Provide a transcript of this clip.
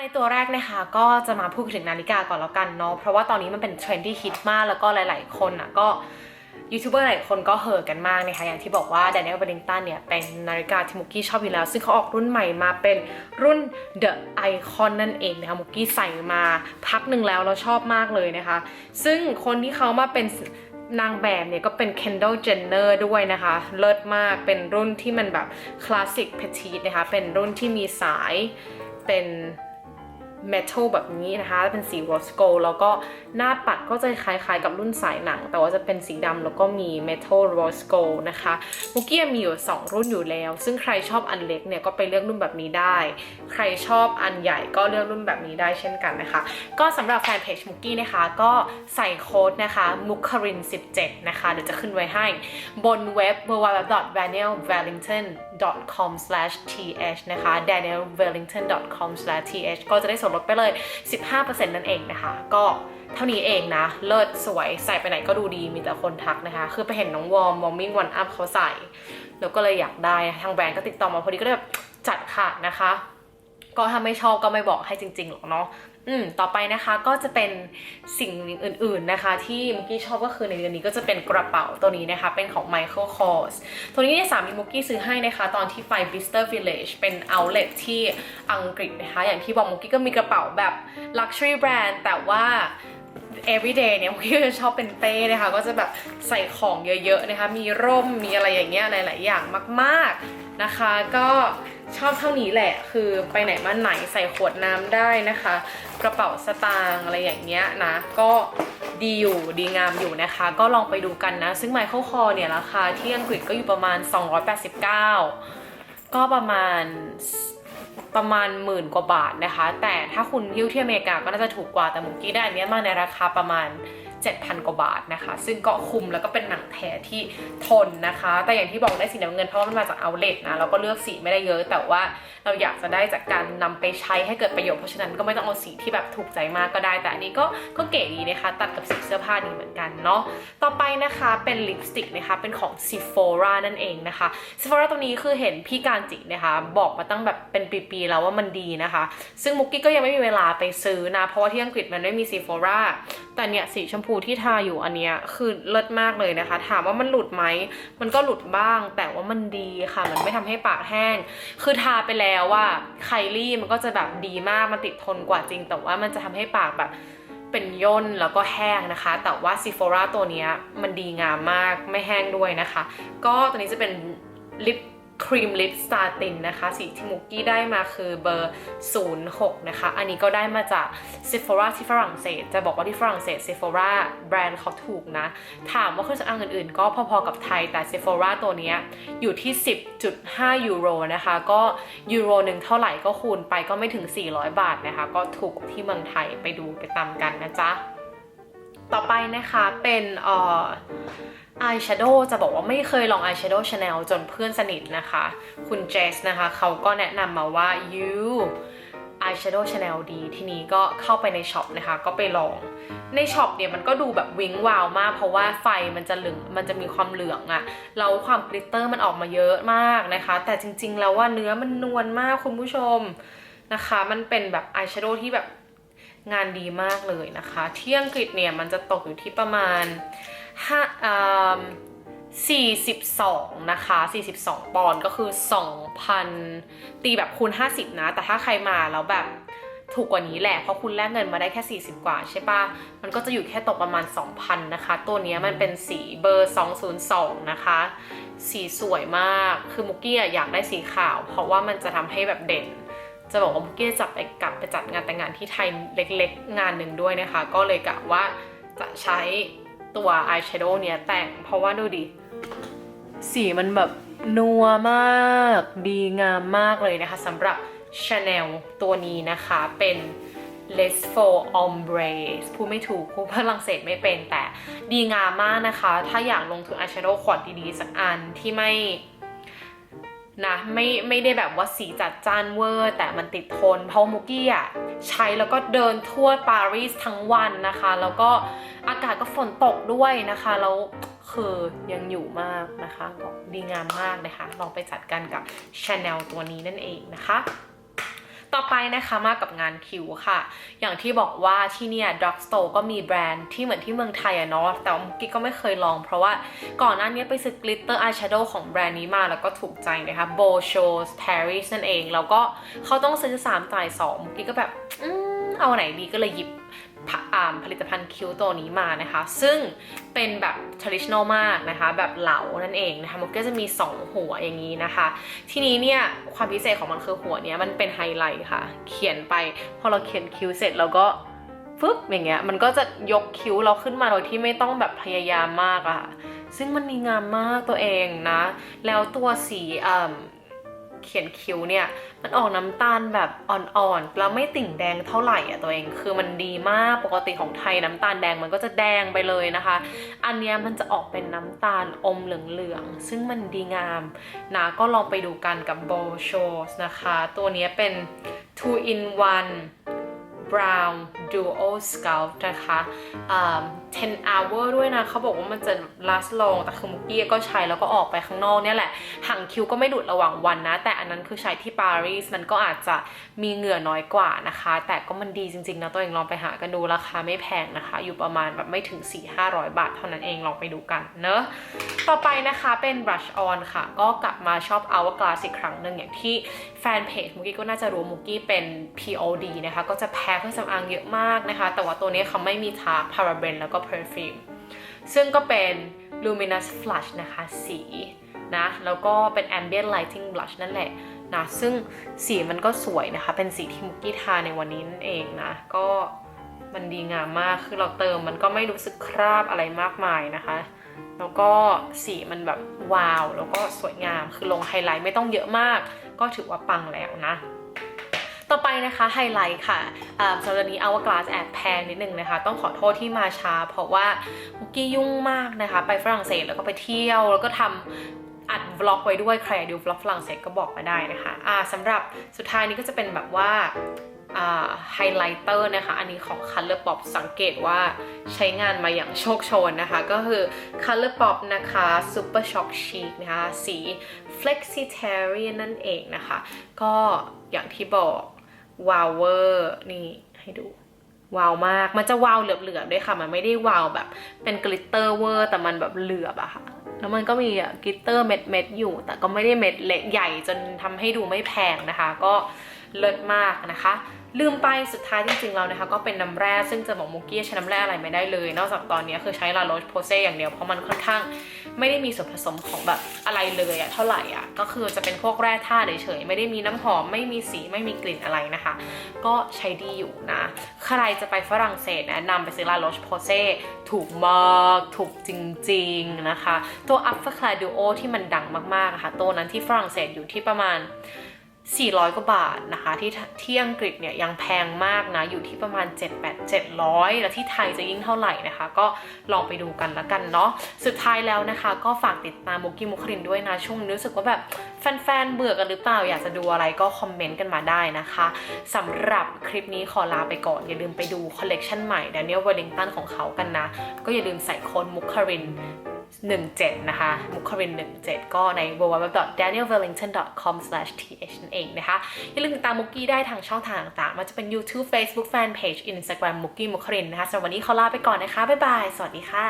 ในตัวแรกนะคะก็จะมาพูดถึงนาฬิกาก่อนแล้วกันเนาะเพราะว่าตอนนี้มันเป็นเทรนด์ที่ฮิตมากแล้วก็หลาย ๆ คนอะก็ยูทูบเบอร์หลายคนก็เห่อกันมากนะคะอย่างที่บอกว่า Daniel Wellington เนี่ยเป็นนาฬิกาที่มุกกี้ชอบอยู่แล้ว ซึ่งเขาออกรุ่นใหม่มาเป็นรุ่น The Icon นั่นเองนะคะมุกกี้ใส่มาพักหนึ่งแล้วเราชอบมากเลยนะคะ ซึ่งคนที่เขามาเป็นนางแบบเนี่ยก็เป็น Kendall Jenner ด้วยนะคะ เลิศมากเป็นรุ่นที่มันแบบคลาสสิกเพทีนะคะเป็นรุ่นที่มีสายเป็น เมทัลแบบนี้นะคะเป็นสีโรสโกลแล้วก็หน้าปัดก็จะคล้ายๆกับรุ่นสายหนัง แต่ว่าจะเป็นสีดำแล้วก็มีเมทัลโรสโกลนะคะมุกกี้มีอยู่ 2 รุ่นอยู่แล้ว ซึ่งใครชอบอันเล็กเนี่ยก็ไปเลือกรุ่นแบบนี้ได้ ใครชอบอันใหญ่ก็เลือกรุ่นแบบนี้ได้เช่นกันนะคะ ก็สำหรับแฟนเพจมุกกี้นะคะก็ใส่โค้ดนะคะมุคาริน17นะคะเดี๋ยวจะขึ้นไว้ให้บนเว็บ w w w v a n i l v a l l i n g t o n danielwellington.com/th นะคะ danielwellington.com/th ก็จะได้ส่วนลดไปเลย 15%นั่นเองนะคะ ก็เท่านี้เองนะ เลิศสวยใส่ไปไหนก็ดูดีมีแต่คนทักนะคะ คือไปเห็นน้องวอร์มวอร์มิ่งวันอัพเขาใส่ แล้วก็เลยอยากได้ทางแบรนด์ก็ติดต่อมาพอดีก็เลยแบบจัดค่ะนะคะ ก็ถ้าไม่ชอบก็ไม่บอกให้จริงๆหรอกเนาะ อืมต่อไปนะคะก็จะเป็นสิ่งอื่น ๆนะคะ ที่มุกกี้ชอบก็คือในเดือนนี้ก็จะเป็นกระเป๋าตัวนี้นะคะ เป็นของ Michael Kors ตัวนี้เนี่ยสามีมุกกี้ซื้อให้นะคะ ตอนที่ไป Bristol Village เป็น outlet ที่อังกฤษนะคะ อย่างที่บอกมุกกี้ก็มีกระเป๋าแบบ luxury brand แต่ว่า everyday เนี่ยมุกกี้จะชอบเป็นเป้นะคะ ก็จะแบบใส่ของเยอะ ๆ นะคะ มีร่มมีอะไรอย่างเงี้ยหลาย ๆ อย่างมาก ๆนะคะ ก็ ชอบเท่านี้แหละ คือไปไหนมาไหนใส่ขวดน้ำได้นะคะ กระเป๋าสตางค์อะไรอย่างเงี้ยนะ ก็ดีอยู่ดีงามอยู่นะคะ ก็ลองไปดูกันนะ ซึ่ง Michael Kors เนี่ยราคาที่อังกฤษก็อยู่ประมาณ 289 ก็ประมาณประมาณหมื่นกว่าบาทนะคะ แต่ถ้าคุณยิ้วที่อเมริกาก็น่าจะถูกกว่าแต่มุกกี้ได้อันเนี้ยมาในราคาประมาณ 7,000 กว่าบาทนะคะ ซึ่งก็คุ้มแล้วก็เป็นหนังแท้ที่ทนนะคะ แต่อย่างที่บอกได้สีน้ำเงินเพราะว่ามันมาจากเอาเลทนะเราก็เลือกสีไม่ได้เยอะ แต่ว่าเราอยากจะได้จากการนำไปใช้ให้เกิดประโยชน์เพราะฉะนั้นก็ไม่ต้องเอาสีที่แบบถูกใจมากก็ได้ แต่อันนี้ก็ก็เก๋ดีนะคะตัดกับสีเสื้อผ้านี้เหมือนกันเนาะต่อไปนะคะเป็นลิปสติกนะคะเป็นของ Sephora นั่นเองนะคะ Sephora ตัวนี้คือเห็นพี่การจินะคะ บอกมาตั้งแบบเป็นปีๆแล้วว่ามันดีนะคะ ซึ่งมุกกี้ก็ยังไม่มีเวลาไปซื้อนะ เพราะว่าที่อังกฤษมันไม่มี Sephora แต่เนี่ยสีชมพูที่ทาอยู่อันเนี้ยคือเลิศมากเลยนะคะ ถามว่ามันหลุดไหมมันก็หลุดบ้าง แต่ว่ามันดีค่ะ มันไม่ทำให้ปากแห้ง คือทาไปแล้วว่าไคลี่มันก็จะแบบดีมากมันติดทนกว่าจริง แต่ว่ามันจะทำให้ปากแบบเป็นย่นแล้วก็แห้งนะคะ แต่ว่าซีโฟราตัวเนี้ยมันดีงามมากไม่แห้งด้วยนะคะ ก็ตัวนี้จะเป็นลิป ครีมลิปสตาตินนะคะ สีที่มุกกี้ได้มาคือเบอร์ 06 นะคะ อันนี้ก็ได้มาจาก Sephora ที่ฝรั่งเศส จะบอกว่าที่ฝรั่งเศส Sephora แบรนด์เขาถูกนะ ถามว่าเครื่องสำอางอื่นๆ ก็พอๆกับไทยแต่ Sephora ตัวนี้อยู่ที่ 10.5 ยูโรนะคะ ก็ยูโรหนึ่งเท่าไหร่ก็คูณไปก็ไม่ถึง 400 บาทนะคะ ก็ถูกที่เมืองไทยไปดูไปตามกันนะจ๊ะ ต่อไปนะคะเป็นเอ่อ อายแชโดว์จะบอกว่าไม่เคยลองอายแชโดว์ชาแนลจนเพื่อนสนิทนะคะ คุณเจสนะคะ เขาก็แนะนำมาว่า you eyeshadow channel ดี ทีนี้ก็เข้าไปในช็อปนะคะ ก็ไปลอง ในช็อปเนี่ยมันก็ดูแบบวิงวาวมาก เพราะว่าไฟมันจะเหลืองมันจะมีความเหลืองอะแล้วความกลิตเตอร์มันออกมาเยอะมากนะคะ แต่จริงๆแล้วว่าเนื้อมันนวลมากคุณผู้ชมนะคะ มันเป็นแบบอายแชโดว์ที่แบบงานดีมากเลยนะคะ ที่อังกฤษเนี่ยมันจะตกอยู่ที่ประมาณ ห้าอ่า42นะคะ42ปอนด์ก็คือ2,000ตีแบบคูณ50นะ แต่ถ้าใครมาแล้วแบบถูกกว่านี้แหละ เพราะคุณแลกเงินมาได้แค่ 40 กว่าใช่ปะมันก็จะอยู่แค่ตกประมาณ 2,000 นะคะ ตัวนี้มันเป็นสีเบอร์ 202 นะคะ สีสวยมาก คือมุกกี้อะอยากได้สีขาว เพราะว่ามันจะทำให้แบบเด่น จะบอกว่ามุกกี้จะไปกลับไปจัดงานแต่งงานที่ไทยเล็กๆ งานหนึ่งด้วยนะคะ ก็เลยกะว่าจะใช้ ตัวอายแชโดว์เนี้ยแต่ง เพราะว่าดูดิ สีมันแบบนัวมาก ดีงามมากเลยนะคะสำหรับ Chanel ตัวนี้นะคะเป็น Les f o Ombre พูดไม่ถูกพูดฝรั่งเศสไม่เป็นแต่ดีงามมากนะคะ ถ้าอยากลงทุนอายแชโดว์ขวดดีๆ สักอันที่ไม่ นะไม่ไม่ได้แบบว่าสีจัดจ้านเวอร์ แต่มันติดทน เพราะมุกกี้อะใช้แล้วก็เดินทั่วปารีสทั้งวันนะคะ แล้วก็อากาศก็ฝนตกด้วยนะคะแล้วคือยังอยู่มากนะคะก็ดีงามมากนะคะลองไปจัดกันกับ Chanel ตัวนี้นั่นเองนะคะ ต่อไปนะคะมากับงานคิวค่ะ อย่างที่บอกว่าที่เนี่ย Drug Store ก็มีแบรนด์ที่เหมือนที่เมืองไทยอะเนาะแต่ว่ามุกกี้ก็ไม่เคยลอง เพราะว่าก่อนหน้านี้ไปซื้อกลิตเตอร์อายแชโดว์ของแบรนด์นี้มาแล้วก็ถูกใจนะคะ b o Shows Paris นั่นเอง แล้วก็เขาต้องซื้อ3จ่าย2มุกกี้ก็แบบอเอาไหนดีก็เลยหยิบ ผลิตภัณฑ์คิ้วตัวนี้มานะคะ ซึ่งเป็นแบบ traditional มากนะคะ แบบเหลานั่นเองนะคะมันก็จะมี 2 หัวอย่างนี้นะคะ ทีนี้เนี่ยความพิเศษของมันคือหัวเนี้ยมันเป็นไฮไลท์ค่ะ เขียนไปพอเราเขียนคิ้วเสร็จเราก็ฟึบอย่างเงี้ยมันก็จะยกคิ้วเราขึ้นมาโดยที่ไม่ต้องแบบพยายามมากอะซึ่งมันดีงามมากตัวเองนะ แล้วตัวสีอ่ เขียนคิ้วเนี่ย มันออกน้ำตาลแบบอ่อนๆ แล้วไม่ติ่งแดงเท่าไหร่อะตัวเอง คือมันดีมาก ปกติของไทยน้ำตาลแดงมันก็จะแดงไปเลยนะคะ อันเนี้ยมันจะออกเป็นน้ำตาลอมเหลืองๆ ซึ่งมันดีงามนะ ก็ลองไปดูกันกับ b o Shows นะคะ ตัวเนี้ยเป็น two in one brown duo scalp นะคะ10 hour ด้วยนะเขาบอกว่ามันจะ last long แต่คือมุกกี้ก็ใช้แล้วก็ออกไปข้างนอกเนี่ยแหละหางคิ้วก็ไม่ดุดระหว่างวันนะ แต่อันนั้นคือใช้ที่ปารีสมันก็อาจจะมีเหงื่อน้อยกว่านะคะ แต่ก็มันดีจริงๆนะตัวเองลองไปหากันดูราคาไม่แพงนะคะ อยู่ประมาณแบบไม่ถึง 4-500 บาท เท่านั้นเองลองไปดูกันเนอะต่อไปนะคะเป็น brush on ค่ะ ก็กลับมาชอบ hourglass อีกครั้งหนึ่งอย่างที่แฟนเพจมุกกี้ก็น่าจะรู้มุกกี้เป็น POD นะคะก็จะแพ้เครื่องสำอางเยอะมากนะคะ แต่ว่าตัวนี้เขาไม่มีทาพาราเบนแล้วก็ perfume ซึ่งก็เป็น luminous flush นะคะ สีนะ แล้วก็เป็น ambient lighting blush นั่นแหละนะ ซึ่งสีมันก็สวยนะคะ เป็นสีที่มุกกี้ทาในวันนี้นั่นเองนะ ก็มันดีงามมาก คือเราเติมมันก็ไม่รู้สึกคราบอะไรมากมายนะคะ แล้วก็สีมันแบบวาว แล้วก็สวยงาม คือลงไฮไลท์ไม่ต้องเยอะมาก ก็ถือว่าปังแล้วนะ ต่อไปนะคะไฮไลท์ค่ะอ่าสำหรับนี้ Hourglass แอบแพงนิดนึงนะคะ ต้องขอโทษที่มาช้า เพราะว่ามุกกี้ยุ่งมากนะคะ ไปฝรั่งเศสแล้วก็ไปเที่ยว แล้วก็ทำอัดวล็อกไว้ด้วยใครดูวล็อกฝรั่งเศสก็บอกมาได้นะคะอ่าสำหรับสุดท้ายนี้ก็จะเป็นแบบว่าไฮไลท์เตอร์นะคะ อันนี้ของ Color Pop สังเกตว่าใช้งานมาอย่างโชคโชนนะคะ ก็คือ Color Pop นะคะ Super Shock Chic นะคะ สี Flexitarian นั่นเองนะคะ ก็อย่างที่บอก วาวเวอร์นี่ให้ดูวาวมาก มันจะวาวเหลือบๆด้วยค่ะ มันไม่ได้วาวแบบ เป็นกลิตเตอร์เวอร์ แต่มันแบบเหลือบอะค่ะ แล้วมันก็มีกลิตเตอร์เม็ดเม็ดๆอยู่ แต่ก็ไม่ได้เม็ดเล็กใหญ่จนทำให้ดูไม่แพงนะคะ ก็เลิศมากนะคะ ลืมไปสุดท้ายจริงๆแล้วนะคะ ก็เป็นน้ำแร่ซึ่งจะบอกมุกกี้ใช้น้ำแร่อะไรไม่ได้เลย นอกจากตอนนี้คือใช้ลาโรชโพเซอย่างเดียวเพราะมันค่อนข้าง ไม่ได้มีส่วนผสมของแบบอะไรเลยอะเท่าไหร่อะก็คือจะเป็นพวกแร่ธาตุเฉยๆไม่ได้มีน้ำหอมไม่มีสีไม่มีกลิ่นอะไรนะคะ ก็ใช้ดีอยู่นะ ใครจะไปฝรั่งเศสแนะนำไปซื้อลาโรชโพเซถูกมากถูกจริงๆนะคะ ตัว Upper Clad Duo ที่มันดังมากๆะค่ะตัวนั้นที่ฝรั่งเศสอยู่ที่ประมาณ 400 กว่าบาทนะคะ ที่ที่อังกฤษเนี่ยยังแพงมากนะ อยู่ที่ประมาณ 7 8 700 แล้วที่ไทยจะยิ่งเท่าไหร่นะคะ ก็ลองไปดูกันละกันเนาะสุดท้ายแล้วนะคะ ก็ฝากติดตามมุกกี้มุครินด้วยนะ ช่วงนี้รู้สึกว่าแบบแฟนๆ เบื่อกันหรือเปล่า อยากจะดูอะไรก็คอมเมนต์กันมาได้นะคะสำหรับคลิปนี้ขอลาไปก่อน อย่าลืมไปดูคอลเลกชันใหม่ Daniel Wellington ของเขากันนะ ก็อย่าลืมใส่โค้ดมุคริน 17 นะคะ มุคริน 17 ก็ใน www.danielwellington.com/th นั่นเองนะคะ อย่าลืมติดตามมุกกี้ได้ทางช่องทางต่างๆ มันจะเป็น YouTube Facebook Fanpage Instagram มุกกี้มุครินนะคะสำหรับวันนี้ขอลาไปก่อนนะคะ บ๊ายบาย สวัสดีค่ะ